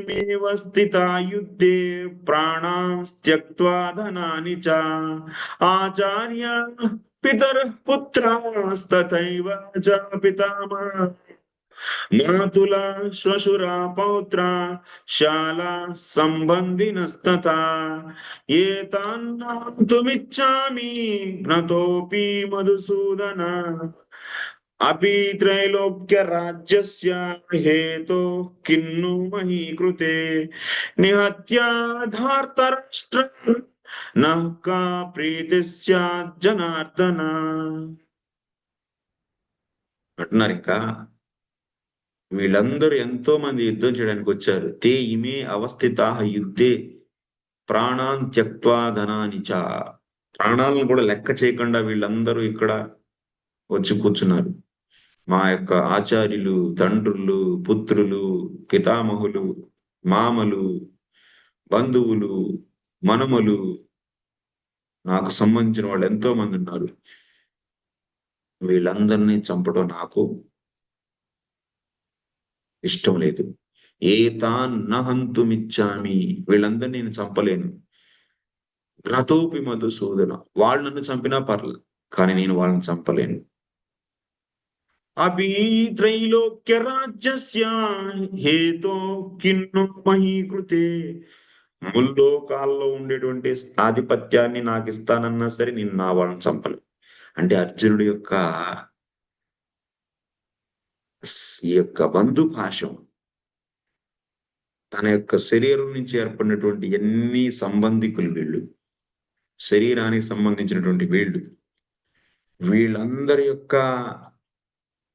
व्यवस्थिता युद्धे प्राणास्त्यक्त्वा धनानि च। आचार्य पितर पुत्रास्तथैव च पितामह। मातुला श्वशुरा पौत्रा शाला सम्बन्धिनस्तथा। एतान्नान्तुमिच्छामि नतोऽपि मधुसूदन। अपि त्रैलोक्यराज्यस्य हेतो किन्नु मही कृते निहत्याधार्तराष्ट्र न का प्रीति स्यात् జనార్దన అంటున్నారు ఇంకా వీళ్ళందరూ ఎంతో మంది యుద్ధం చేయడానికి వచ్చారు తే ఇమే అవస్థిత యుద్ధే ప్రాణాన్ త్యక్వా ధనాని చ ప్రాణాలను కూడా లెక్క చేయకుండా వీళ్ళందరూ ఇక్కడ వచ్చి కూర్చున్నారు మా యొక్క ఆచార్యులు తండ్రులు పుత్రులు పితామహులు మామలు బంధువులు మనుమలు నాకు సంబంధించిన వాళ్ళు ఎంతో మంది ఉన్నారు. వీళ్ళందరినీ చంపడం నాకు ఇష్టం లేదు. ఏ తాన్ నహంతుమిచ్చామి వీళ్ళందరినీ నేను చంపలేను. గ్రతోపి మధుసూదన వాళ్ళు నన్ను చంపినా పర్లేదు కానీ నేను వాళ్ళని చంపలేను. అపి త్రైలోక్య రాజ్యస్య హేతో కిన్ను మహీకృతే. ముల్లోకాల్లో ఉండేటువంటి ఆధిపత్యాన్ని నాకు ఇస్తానన్నా సరే నేను నా వాళ్ళని చంపను. అంటే అర్జునుడి యొక్క ఈ యొక్క బంధు భాషం తన యొక్క శరీరం నుంచి ఏర్పడినటువంటి ఎన్ని సంబంధికులు వీళ్ళు శరీరానికి సంబంధించినటువంటి వీళ్ళు వీళ్ళందరి యొక్క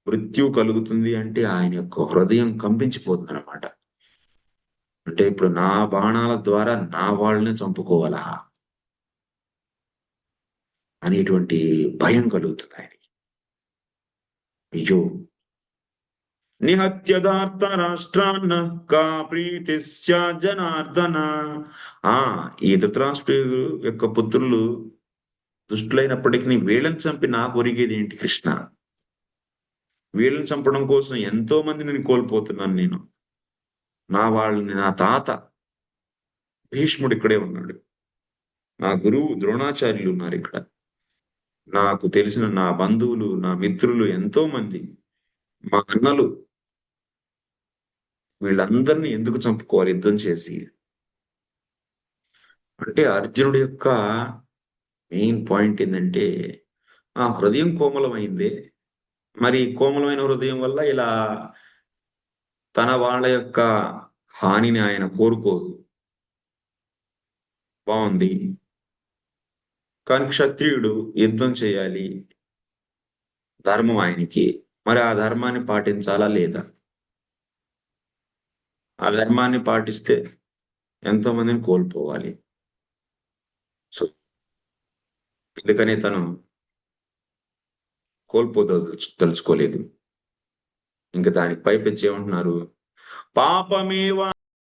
మృత్యు కలుగుతుంది అంటే ఆయన యొక్క హృదయం కంపించిపోతుంది అనమాట అంటే ఇప్పుడు నా బాణాల ద్వారా నా వాళ్ళని చంపుకోవాలా? అనేటువంటి భయం కలుగుతుంది ఆయనకి. అయ్యో! నిహత్యదార్థ రాష్ట్రాన్న కా ప్రీతి జనార్దన. ఆ ఈ ధృతరాష్ట్రుడు యొక్క పుత్రులు దుష్టులైనప్పటికీ వీళ్ళని చంపి నాకు ఒరిగేది ఏంటి కృష్ణ? వీళ్ళని చంపడం కోసం ఎంతో మంది నేను కోల్పోతున్నాను నేను. నా వాళ్ళని నా తాత భీష్ముడు ఇక్కడే ఉన్నాడు. నా గురువు ద్రోణాచార్యులు ఉన్నారు ఇక్కడ. నాకు తెలిసిన నా బంధువులు నా మిత్రులు ఎంతో మంది మా అన్నలు వీళ్ళందరినీ ఎందుకు చంపుకోవాలి? యుద్ధం చేసి. అంటే అర్జునుడి యొక్క మెయిన్ పాయింట్ ఏంటంటే ఆ హృదయం కోమలమైందే. మరి కోమలమైన హృదయం వల్ల ఇలా తన వాళ్ళ యొక్క హానిని ఆయన కోరుకోదు. బాగుంది. కానీ క్షత్రియుడు యుద్ధం చేయాలి. ధర్మం ఆయనకి. మరి ఆ ధర్మాన్ని పాటించాలా లేదా? ఆ ధర్మాన్ని పాటిస్తే ఎంతో మందిని కోల్పోవాలి. సో అందుకనే తను కోల్పోదలుచు తలుచుకోలేదు. ఇంకా దానికి పైపెచ్చి ఏమంటున్నారు పాపమేవా